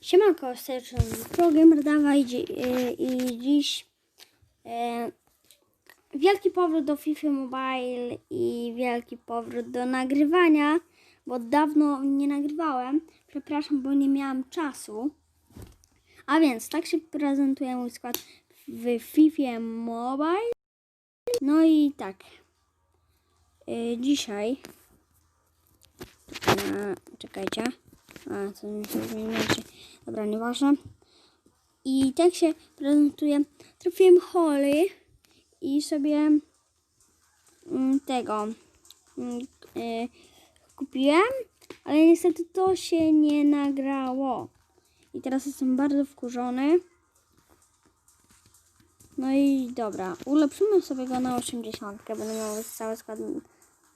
Siemanko, serdecznie program dawaj dzi- y, i dziś e, wielki powrót do FIFA Mobile i wielki powrót do nagrywania, bo dawno nie nagrywałem. Przepraszam, bo nie miałam czasu. A więc tak się prezentuje mój skład w FIFA Mobile. No i tak. Y, dzisiaj. E, czekajcie. A, co mi się zmieniło? Dobra, nieważne. I tak się prezentuje. Trafiłem Holly i sobie mm, tego mm, y, kupiłem, ale niestety to się nie nagrało. I teraz jestem bardzo wkurzony. No i dobra, ulepszymy sobie go na 80. Będę miał cały skład.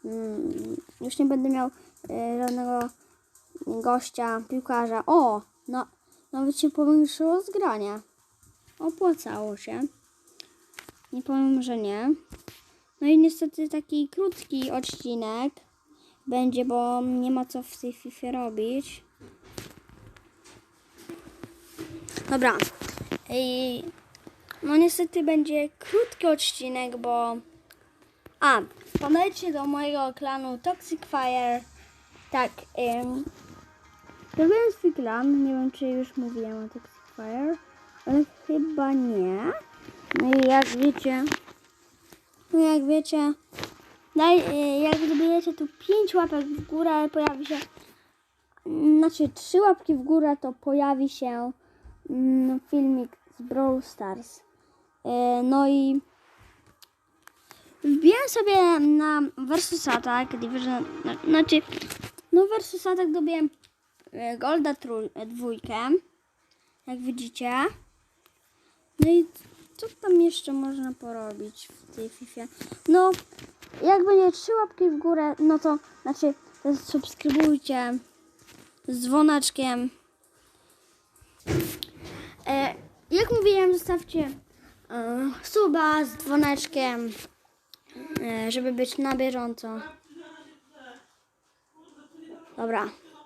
Mm, już nie będę miał y, żadnego gościa, piłkarza. O, no, nawet się powiększyło zgranie. Opłacało się. Nie powiem, że nie. No i niestety taki krótki odcinek będzie, bo nie ma co w tej FIFA robić. Dobra. I no niestety będzie krótki odcinek, bo a, wpadajcie do mojego klanu Toxic Fire. Tak, ym, Zrobiłem swój klan, nie wiem czy już mówiłem o Toxic Fire, ale chyba nie. No i jak wiecie, no jak wiecie, daj, y, jak zrobicie tu 5 łapek w górę, pojawi się, znaczy 3 łapki w górę, to pojawi się mm, filmik z Brawl Stars. Y, No i wbiłem sobie na Versus Attack Division, znaczy, no Versus Attack dobiłem e, Golda trój, e, dwójkę, jak widzicie. No i co tam jeszcze można porobić w tej FIFA? No, jak będzie trzy łapki w górę, no to znaczy subskrybujcie z dzwoneczkiem. E, jak mówiłem, zostawcie e, suba z dzwoneczkiem, e, żeby być na bieżąco. Dobra.